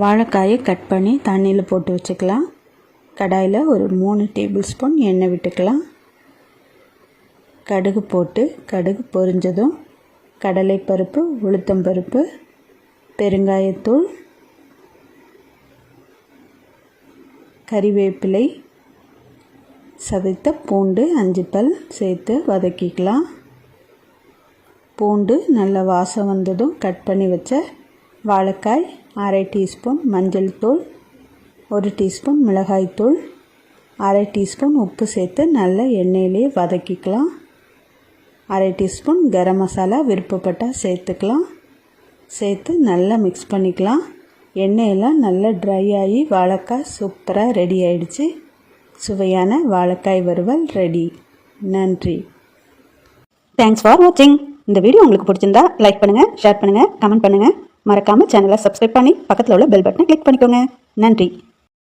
வாழைக்காயை cut பண்ணி தண்ணியில் போட்டு வச்சுக்கலாம். கடாயில் ஒரு மூணு டேபிள் ஸ்பூன் எண்ணெய் விட்டுக்கலாம். கடுகு போட்டு கடுகு பொரிஞ்சதும் கடலைப்பருப்பு உளுத்தம்பருப்பு பெருங்காயத்தூள் கறிவேப்பிலை சதைத்த பூண்டு அஞ்சு பல் சேர்த்து வதக்கிக்கலாம். பூண்டு நல்ல வாசம் வந்ததும் கட் பண்ணி வச்ச வாழைக்காய் அரை டீஸ்பூன் மஞ்சள் தூள் ஒரு டீஸ்பூன் மிளகாய்த்தூள் அரை டீஸ்பூன் உப்பு சேர்த்து நல்ல எண்ணெயிலே வதக்கிக்கலாம். அரை டீஸ்பூன் கரம் மசாலா விருப்பப்பட்டால் சேர்த்துக்கலாம். சேர்த்து நல்லா மிக்ஸ் பண்ணிக்கலாம். எண்ணெயெல்லாம் நல்லா ட்ரை ஆகி வாழைக்காய் சூப்பராக ரெடி ஆயிடுச்சு. சுவையான வாழைக்காய் வறுவல் ரெடி நன்றி. தேங்க்ஸ் ஃபார் வாட்சிங் இந்த வீடியோ உங்களுக்கு பிடிச்சிருந்தா லைக் பண்ணுங்கள் ஷேர் பண்ணுங்கள் கமெண்ட் பண்ணுங்கள் மறக்காமல் சேனலை சப்ஸ்கிரைப் பண்ணி பக்கத்தில் உள்ள பெல் பட்டனை கிளிக் பண்ணிக்கோங்க. நன்றி.